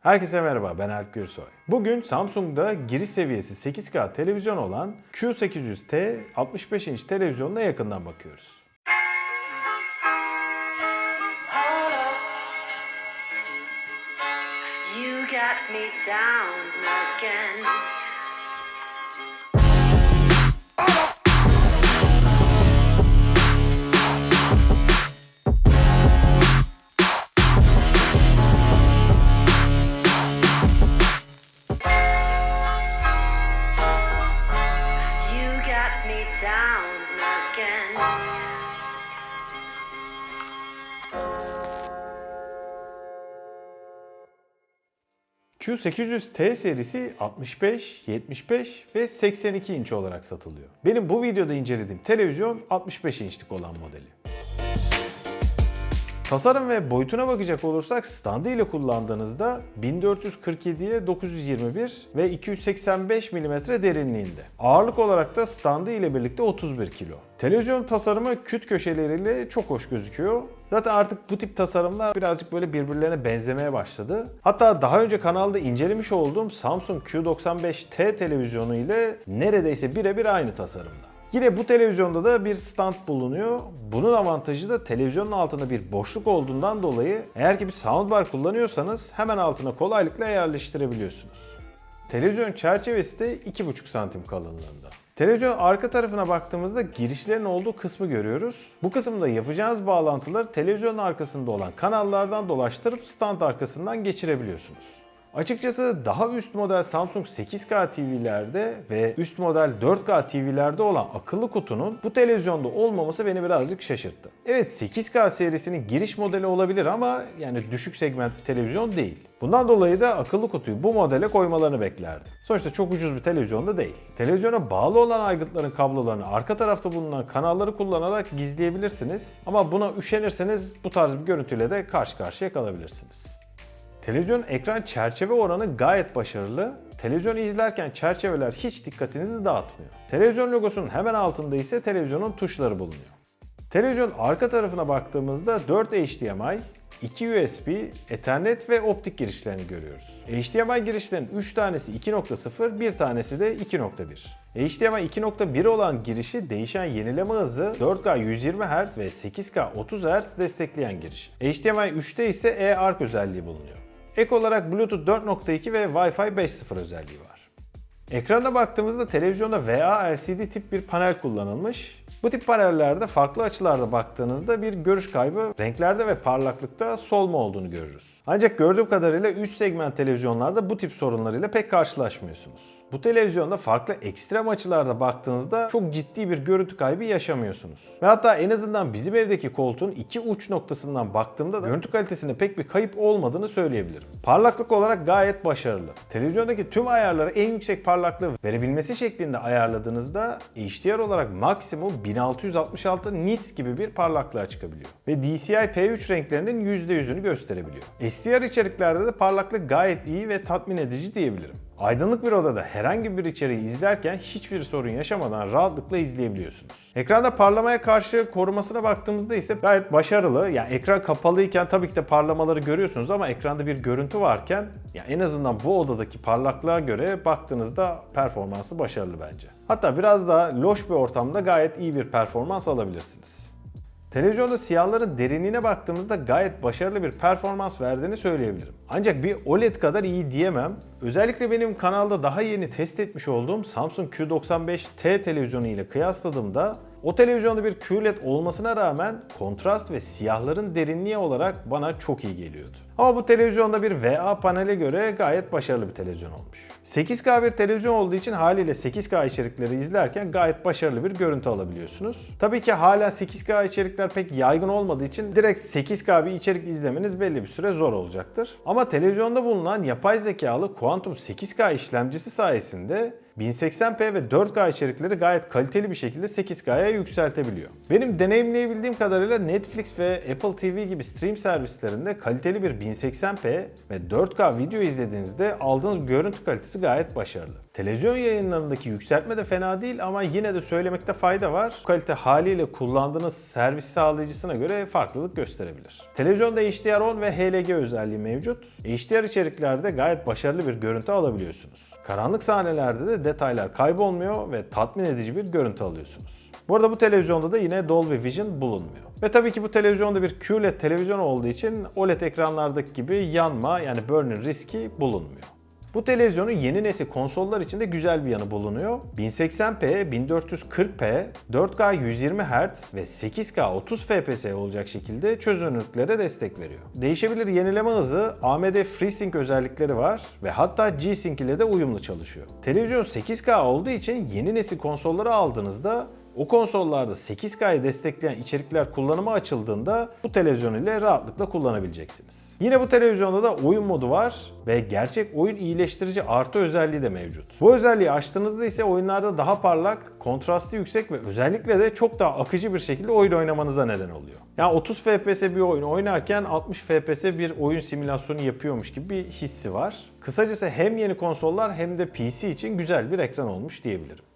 Herkese merhaba ben Alp Gürsoy. Bugün Samsung'da giriş seviyesi 8K televizyon olan Q800T 65 inç televizyonuna yakından bakıyoruz. You got me down again. Q800T serisi 65, 75 ve 82 inç olarak satılıyor. Benim bu videoda incelediğim televizyon 65 inçlik olan modeli. Tasarım ve boyutuna bakacak olursak standı ile kullandığınızda 1447'ye 921 ve 285 mm derinliğinde. Ağırlık olarak da standı ile birlikte 31 kilo. Televizyon tasarımı küt köşeleriyle çok hoş gözüküyor. Zaten artık bu tip tasarımlar birazcık böyle birbirlerine benzemeye başladı. Hatta daha önce kanalda incelemiş olduğum Samsung Q95T televizyonu ile neredeyse birebir aynı tasarımda. Yine bu televizyonda da bir stand bulunuyor. Bunun avantajı da televizyonun altında bir boşluk olduğundan dolayı eğer ki bir soundbar kullanıyorsanız hemen altına kolaylıkla yerleştirebiliyorsunuz. Televizyon çerçevesi de 2,5 santim kalınlığında. Televizyon arka tarafına baktığımızda girişlerin olduğu kısmı görüyoruz. Bu kısımda yapacağınız bağlantıları televizyonun arkasında olan kanallardan dolaştırıp stand arkasından geçirebiliyorsunuz. Açıkçası daha üst model Samsung 8K TV'lerde ve üst model 4K TV'lerde olan akıllı kutunun bu televizyonda olmaması beni birazcık şaşırttı. Evet 8K serisinin giriş modeli olabilir ama yani düşük segment bir televizyon değil. Bundan dolayı da akıllı kutuyu bu modele koymalarını beklerdim. Sonuçta çok ucuz bir televizyon da değil. Televizyona bağlı olan aygıtların kablolarını arka tarafta bulunan kanalları kullanarak gizleyebilirsiniz. Ama buna üşenirseniz bu tarz bir görüntüyle de karşı karşıya kalabilirsiniz. Televizyon ekran çerçeve oranı gayet başarılı. Televizyonu izlerken çerçeveler hiç dikkatinizi dağıtmıyor. Televizyon logosunun hemen altında ise televizyonun tuşları bulunuyor. Televizyon arka tarafına baktığımızda 4 HDMI, 2 USB, Ethernet ve optik girişlerini görüyoruz. HDMI girişlerinin 3 tanesi 2.0, bir tanesi de 2.1. HDMI 2.1 olan girişi değişen yenileme hızı 4K 120 Hz ve 8K 30 Hz destekleyen giriş. HDMI 3'te ise eARC özelliği bulunuyor. Ek olarak Bluetooth 4.2 ve Wi-Fi 5.0 özelliği var. Ekrana baktığımızda televizyonda VA LCD tip bir panel kullanılmış. Bu tip panellerde farklı açılarda baktığınızda bir görüş kaybı, renklerde ve parlaklıkta solma olduğunu görürüz. Ancak gördüğüm kadarıyla üst segment televizyonlarda bu tip sorunlarıyla pek karşılaşmıyorsunuz. Bu televizyonda farklı ekstrem açılarda baktığınızda çok ciddi bir görüntü kaybı yaşamıyorsunuz. Ve hatta en azından bizim evdeki koltuğun iki uç noktasından baktığımda da görüntü kalitesinde pek bir kayıp olmadığını söyleyebilirim. Parlaklık olarak gayet başarılı. Televizyondaki tüm ayarları en yüksek parlaklığı verebilmesi şeklinde ayarladığınızda HDR olarak maksimum 1666 nits gibi bir parlaklığa çıkabiliyor. Ve DCI P3 renklerinin %100'ünü gösterebiliyor. SDR içeriklerde de parlaklık gayet iyi ve tatmin edici diyebilirim. Aydınlık bir odada herhangi bir içeriği izlerken hiçbir sorun yaşamadan rahatlıkla izleyebiliyorsunuz. Ekranda parlamaya karşı korumasına baktığımızda ise gayet başarılı. Yani ekran kapalıyken tabii ki de parlamaları görüyorsunuz ama ekranda bir görüntü varken ya en azından bu odadaki parlaklığa göre baktığınızda performansı başarılı bence. Hatta biraz daha loş bir ortamda gayet iyi bir performans alabilirsiniz. Televizyonda siyahların derinliğine baktığımızda gayet başarılı bir performans verdiğini söyleyebilirim. Ancak bir OLED kadar iyi diyemem. Özellikle benim kanalda daha yeni test etmiş olduğum Samsung Q95T televizyonu ile kıyasladığımda o televizyonda bir QLED olmasına rağmen kontrast ve siyahların derinliği olarak bana çok iyi geliyordu. Ama bu televizyonda bir VA panele göre gayet başarılı bir televizyon olmuş. 8K bir televizyon olduğu için haliyle 8K içerikleri izlerken gayet başarılı bir görüntü alabiliyorsunuz. Tabii ki hala 8K içerikler pek yaygın olmadığı için direkt 8K bir içerik izlemeniz belli bir süre zor olacaktır. Ama televizyonda bulunan yapay zekalı Quantum 8K işlemcisi sayesinde 1080p ve 4K içerikleri gayet kaliteli bir şekilde 8K'ya yükseltebiliyor. Benim deneyimleyebildiğim kadarıyla Netflix ve Apple TV gibi stream servislerinde kaliteli bir 1080p ve 4K video izlediğinizde aldığınız görüntü kalitesi gayet başarılı. Televizyon yayınlarındaki yükseltme de fena değil ama yine de söylemekte fayda var. Bu kalite haliyle kullandığınız servis sağlayıcısına göre farklılık gösterebilir. Televizyonda HDR10 ve HLG özelliği mevcut. HDR içeriklerde gayet başarılı bir görüntü alabiliyorsunuz. Karanlık sahnelerde de detaylar kaybolmuyor ve tatmin edici bir görüntü alıyorsunuz. Bu arada bu televizyonda da yine Dolby Vision bulunmuyor. Ve tabii ki bu televizyonda bir QLED televizyon olduğu için OLED ekranlardaki gibi yanma yani burn-in riski bulunmuyor. Bu televizyonun yeni nesil konsollar için de güzel bir yanı bulunuyor. 1080p, 1440p, 4K 120 Hz ve 8K 30 FPS olacak şekilde çözünürlüklere destek veriyor. Değişebilir yenileme hızı, AMD FreeSync özellikleri var ve hatta G-Sync ile de uyumlu çalışıyor. Televizyon 8K olduğu için yeni nesil konsolları aldığınızda o konsollarda 8K'yı destekleyen içerikler kullanıma açıldığında bu televizyon ile rahatlıkla kullanabileceksiniz. Yine bu televizyonda da oyun modu var ve gerçek oyun iyileştirici artı özelliği de mevcut. Bu özelliği açtığınızda ise oyunlarda daha parlak, kontrastı yüksek ve özellikle de çok daha akıcı bir şekilde oyun oynamanıza neden oluyor. Yani 30 FPS bir oyun oynarken 60 FPS bir oyun simülasyonu yapıyormuş gibi bir hissi var. Kısacası hem yeni konsollar hem de PC için güzel bir ekran olmuş diyebilirim.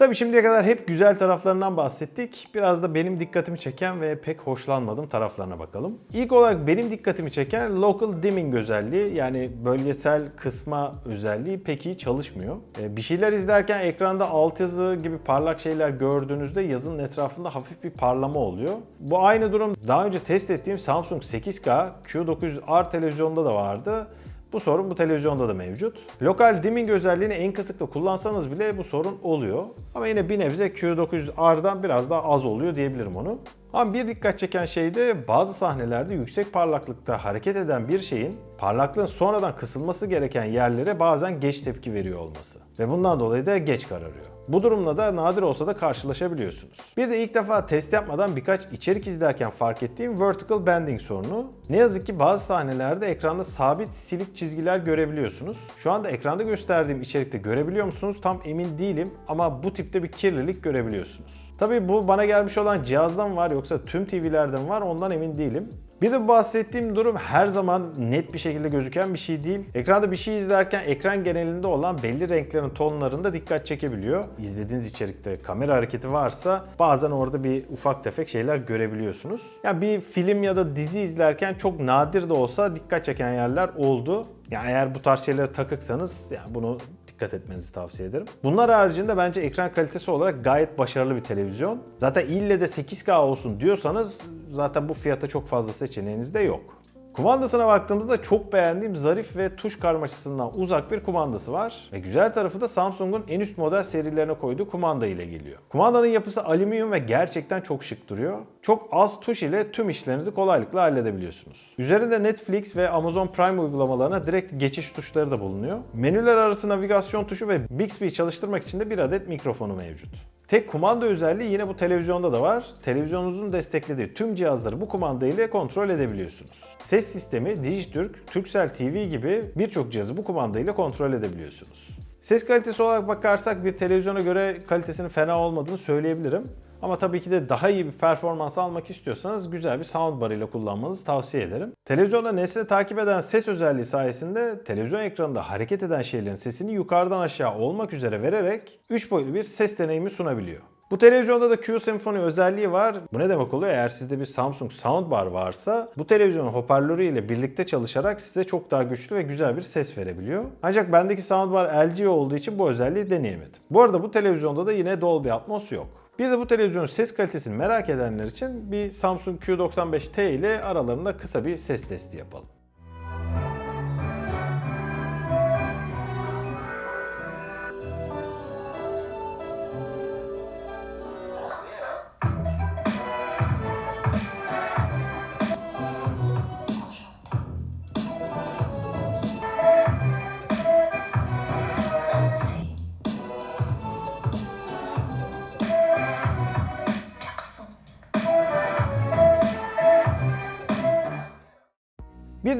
Tabii şimdiye kadar hep güzel taraflarından bahsettik. Biraz da benim dikkatimi çeken ve pek hoşlanmadığım taraflarına bakalım. İlk olarak benim dikkatimi çeken Local Dimming özelliği yani bölgesel kısma özelliği pek iyi çalışmıyor. Ee, Bir şeyler izlerken ekranda altyazı gibi parlak şeyler gördüğünüzde yazının etrafında hafif bir parlama oluyor. Bu aynı durum daha önce test ettiğim Samsung 8K Q900R televizyonda da vardı. Bu sorun bu televizyonda da mevcut. Lokal dimming özelliğini en kısıkta kullansanız bile bu sorun oluyor. Ama yine bir nebze Q900R'dan biraz daha az oluyor diyebilirim onu. Ama bir dikkat çeken şey de bazı sahnelerde yüksek parlaklıkta hareket eden bir şeyin parlaklığın sonradan kısılması gereken yerlere bazen geç tepki veriyor olması. Ve bundan dolayı da geç kararıyor. Bu durumla da nadir olsa da karşılaşabiliyorsunuz. Bir de ilk defa test yapmadan birkaç içerik izlerken fark ettiğim vertical bending sorunu. Ne yazık ki bazı sahnelerde ekranda sabit silik çizgiler görebiliyorsunuz. Şu anda ekranda gösterdiğim içerikte görebiliyor musunuz tam emin değilim ama bu tipte bir kirlilik görebiliyorsunuz. Tabii bu bana gelmiş olan cihazdan var yoksa tüm TV'lerden var ondan emin değilim. Bir de bahsettiğim durum her zaman net bir şekilde gözüken bir şey değil. Ekranda bir şey izlerken ekran genelinde olan belli renklerin tonlarında dikkat çekebiliyor. İzlediğiniz içerikte kamera hareketi varsa bazen orada bir ufak tefek şeyler görebiliyorsunuz. Yani bir film ya da dizi izlerken çok nadir de olsa dikkat çeken yerler oldu. Yani eğer bu tarz şeylere takıksanız yani bunu dikkat etmenizi tavsiye ederim. Bunlar haricinde bence ekran kalitesi olarak gayet başarılı bir televizyon. Zaten ille de 8K olsun diyorsanız zaten bu fiyata çok fazla seçeneğiniz de yok. Kumandasına baktığımızda da çok beğendiğim zarif ve tuş karmaşasından uzak bir kumandası var. Ve güzel tarafı da Samsung'un en üst model serilerine koyduğu kumanda ile geliyor. Kumandanın yapısı alüminyum ve gerçekten çok şık duruyor. Çok az tuş ile tüm işlerinizi kolaylıkla halledebiliyorsunuz. Üzerinde Netflix ve Amazon Prime uygulamalarına direkt geçiş tuşları da bulunuyor. Menüler arası navigasyon tuşu ve Bixby'yi çalıştırmak için de bir adet mikrofonu mevcut. Tek kumanda özelliği yine bu televizyonda da var. Televizyonunuzun desteklediği tüm cihazları bu kumanda ile kontrol edebiliyorsunuz. Ses sistemi Dijitürk, Turkcell TV gibi birçok cihazı bu kumanda ile kontrol edebiliyorsunuz. Ses kalitesi olarak bakarsak bir televizyona göre kalitesinin fena olmadığını söyleyebilirim. Ama tabii ki de daha iyi bir performans almak istiyorsanız güzel bir soundbar ile kullanmanızı tavsiye ederim. Televizyonda nesne takip eden ses özelliği sayesinde televizyon ekranında hareket eden şeylerin sesini yukarıdan aşağı olmak üzere vererek 3 boyutlu bir ses deneyimi sunabiliyor. Bu televizyonda da Q Symphony özelliği var. Bu ne demek oluyor? Eğer sizde bir Samsung Soundbar varsa bu televizyonun hoparlörü ile birlikte çalışarak size çok daha güçlü ve güzel bir ses verebiliyor. Ancak bendeki Soundbar LG olduğu için bu özelliği deneyemedim. Bu arada bu televizyonda da yine Dolby Atmos yok. Bir de bu televizyonun ses kalitesini merak edenler için bir Samsung Q95T ile aralarında kısa bir ses testi yapalım.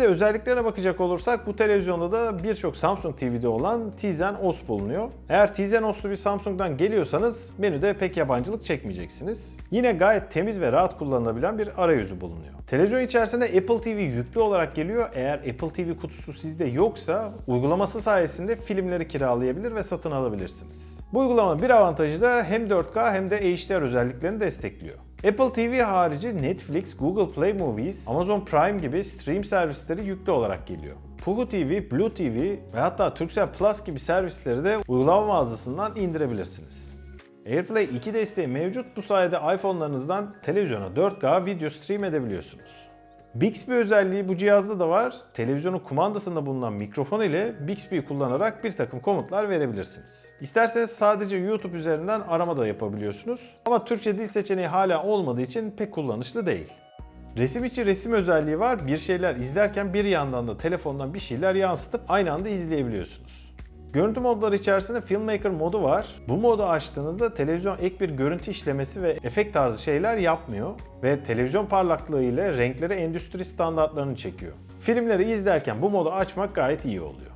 De özelliklerine bakacak olursak bu televizyonda da birçok Samsung TV'de olan Tizen OS bulunuyor. Eğer Tizen OS'lu bir Samsung'dan geliyorsanız menüde pek yabancılık çekmeyeceksiniz. Yine gayet temiz ve rahat kullanılabilen bir arayüzü bulunuyor. Televizyon içerisinde Apple TV yüklü olarak geliyor. Eğer Apple TV kutusu sizde yoksa uygulaması sayesinde filmleri kiralayabilir ve satın alabilirsiniz. Bu uygulamanın bir avantajı da hem 4K hem de HDR özelliklerini destekliyor. Apple TV harici Netflix, Google Play Movies, Amazon Prime gibi stream servisleri yüklü olarak geliyor. Fugu TV, Blue TV ve hatta Turkcell Plus gibi servisleri de uygulama mağazasından indirebilirsiniz. AirPlay 2 desteği mevcut. Bu sayede iPhone'larınızdan televizyona 4K video stream edebiliyorsunuz. Bixby özelliği bu cihazda da var. Televizyonun kumandasında bulunan mikrofon ile Bixby'yi kullanarak bir takım komutlar verebilirsiniz. İsterseniz sadece YouTube üzerinden arama da yapabiliyorsunuz. Ama Türkçe dil seçeneği hala olmadığı için pek kullanışlı değil. Resim içi resim özelliği var. Bir şeyler izlerken bir yandan da telefondan bir şeyler yansıtıp aynı anda izleyebiliyorsunuz. Görüntü modları içerisinde Filmmaker modu var. Bu modu açtığınızda televizyon ek bir görüntü işlemesi ve efekt tarzı şeyler yapmıyor ve televizyon parlaklığı ile renkleri endüstri standartlarını çekiyor. Filmleri izlerken bu modu açmak gayet iyi oluyor.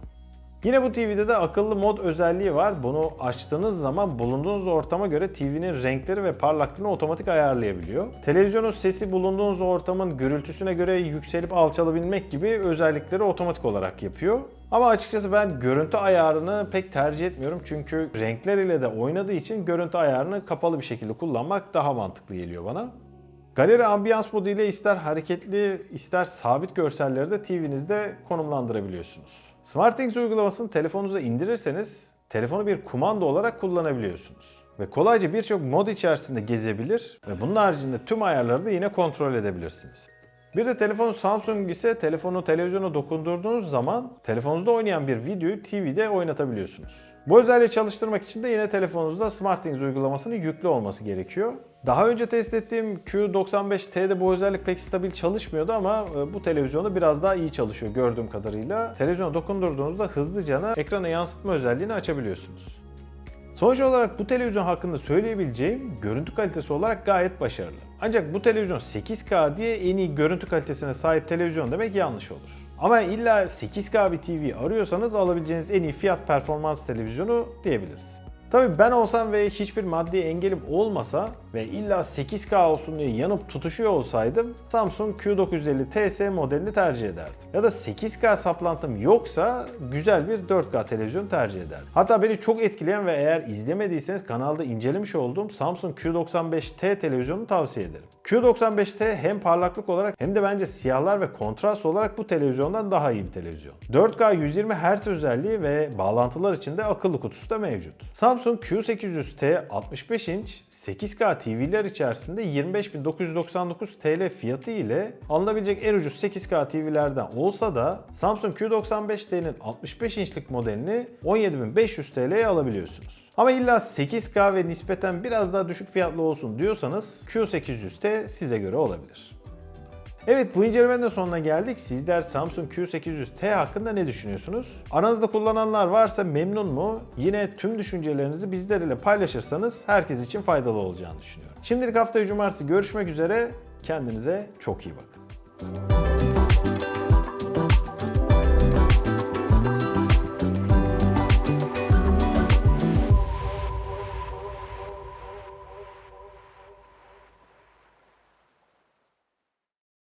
Yine bu TV'de de akıllı mod özelliği var. Bunu açtığınız zaman bulunduğunuz ortama göre TV'nin renkleri ve parlaklığını otomatik ayarlayabiliyor. Televizyonun sesi bulunduğunuz ortamın gürültüsüne göre yükselip alçalabilmek gibi özellikleri otomatik olarak yapıyor. Ama açıkçası ben görüntü ayarını pek tercih etmiyorum çünkü renkler ile de oynadığı için görüntü ayarını kapalı bir şekilde kullanmak daha mantıklı geliyor bana. Galeri ambiyans modu ile ister hareketli ister sabit görselleri de TV'nizde konumlandırabiliyorsunuz. SmartThings uygulamasını telefonunuza indirirseniz telefonu bir kumanda olarak kullanabiliyorsunuz. Ve kolayca birçok mod içerisinde gezebilir ve bunun haricinde tüm ayarları da yine kontrol edebilirsiniz. Bir de telefon Samsung ise telefonu televizyona dokundurduğunuz zaman telefonunuzda oynayan bir videoyu TV'de oynatabiliyorsunuz. Bu özelliği çalıştırmak için de yine telefonunuzda SmartThings uygulamasının yüklü olması gerekiyor. Daha önce test ettiğim Q95T'de bu özellik pek stabil çalışmıyordu ama e, bu televizyonda biraz daha iyi çalışıyor gördüğüm kadarıyla. Televizyona dokundurduğunuzda hızlıca ekrana yansıtma özelliğini açabiliyorsunuz. Sonuç olarak bu televizyon hakkında söyleyebileceğim görüntü kalitesi olarak gayet başarılı. Ancak bu televizyon 8K diye en iyi görüntü kalitesine sahip televizyon demek yanlış olur. Ama illa 8K bir TV arıyorsanız alabileceğiniz en iyi fiyat performans televizyonu diyebiliriz. Tabii ben olsam ve hiçbir maddi engelim olmasa ve illa 8K olsun diye yanıp tutuşuyor olsaydım Samsung Q950 TS modelini tercih ederdim. Ya da 8K saplantım yoksa güzel bir 4K televizyon tercih ederdim. Hatta beni çok etkileyen ve eğer izlemediyseniz kanalda incelemiş olduğum Samsung Q95T televizyonunu tavsiye ederim. Q95T hem parlaklık olarak hem de bence siyahlar ve kontrast olarak bu televizyondan daha iyi bir televizyon. 4K 120 Hz özelliği ve bağlantılar için de akıllı kutusu da mevcut. Samsung Q800T 65 inç 8K TV'ler içerisinde 25.999 TL fiyatı ile alınabilecek en ucuz 8K TV'lerden olsa da Samsung Q95T'nin 65 inçlik modelini 17.500 TL'ye alabiliyorsunuz. Ama illa 8K ve nispeten biraz daha düşük fiyatlı olsun diyorsanız Q800T size göre olabilir. Evet bu incelemenin de sonuna geldik. Sizler Samsung Q800T hakkında ne düşünüyorsunuz? Aranızda kullananlar varsa memnun mu? Yine tüm düşüncelerinizi bizlerle paylaşırsanız herkes için faydalı olacağını düşünüyorum. Şimdilik haftaya cumartesi görüşmek üzere. Kendinize çok iyi bakın.